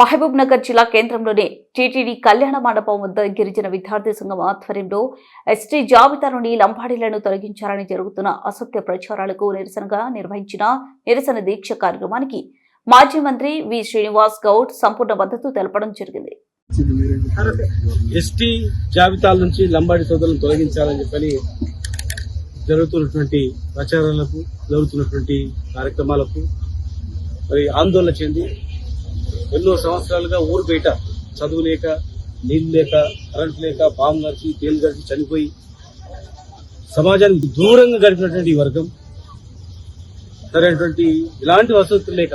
మహబూబ్ నగర్ జిల్లా కేంద్రంలోని టీటీడీ కళ్యాణ మండపం వద్ద గిరిజన విద్యార్థి సంఘం ఆధ్వర్యంలో ఎస్టీ జాబితా నుండి లంబాడీలను తొలగించాలని జరుగుతున్న అసత్య ప్రచారాలకు నిరసనగా నిర్వహించిన నిరసన దీక్ష కార్యక్రమానికి మాజీ మంత్రి వి శ్రీనివాస్ గౌడ్ సంపూర్ణ మద్దతు తెలపడం జరిగింది. ఎస్టీ జాబితాల నుంచి లంబాడి సోదరులను తొలగించాలని చెప్పని జరుగుతున్నటువంటి ప్రచారాలకు జరుగుతున్నటువంటి కార్యక్రమాలకు మరి ఆందోళన చెంది ఎన్నో సంవత్సరాలుగా ఊరు బయట చదువు లేక నీళ్ళు లేక కరెంట్ లేక పాము గడిచి తేలు గడిచి చనిపోయి సమాజానికి దూరంగా గడిపినటువంటి ఈ వర్గం సరైనటువంటి ఇలాంటి వసతులు లేక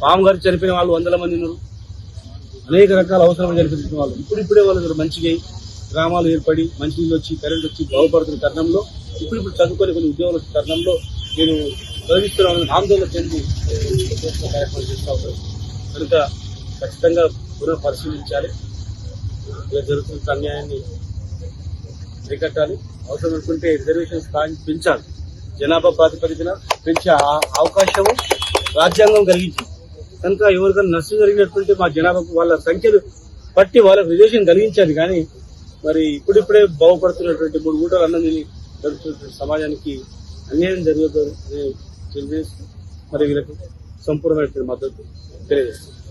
పాము గారు చనిపోయిన వాళ్ళు వందల మంది ఉన్నారు. అనేక రకాల అవసరాలు కల్పించిన వాళ్ళు ఇప్పుడిప్పుడే వాళ్ళు మంచిగా గ్రామాలు ఏర్పడి మంచినీళ్ళు వచ్చి కరెంట్ వచ్చి బాగుపడుతున్న తరుణంలో ఇప్పుడిప్పుడు చదువుకొని కొన్ని ఉద్యోగాలు వచ్చిన తరుణంలో నేను తొలగిస్తున్నాను ఆందోళన చెంది చేస్తున్న కార్యక్రమం చేస్తూ కనుక ఖచ్చితంగా పునః పరిశీలించాలి. ఇలా జరుగుతున్న అన్యాయాన్ని అరికట్టాలి. అవసరం అనుకుంటే స్థాయి పెంచాలి. జనాభా ప్రాతిపదికన పెంచే ఆ- అవకాశము రాజ్యాంగం కలిగించింది. కనుక ఎవరికైనా నష్టం జరిగినటువంటి మా జనాభాకు వాళ్ళ సంఖ్యలు బట్టి వాళ్ళకు రిజర్వేషన్ కలిగించాలి. కానీ మరి ఇప్పుడిప్పుడే బాగుపడుతున్నటువంటి మూడు ఊటలు అన్నం తిని జరుగుతున్నటువంటి సమాజానికి అన్యాయం జరుగుతుంది మరి వీళ్ళకు సంపూర్ణమైన మద్దతు తెలియజేస్తుంది.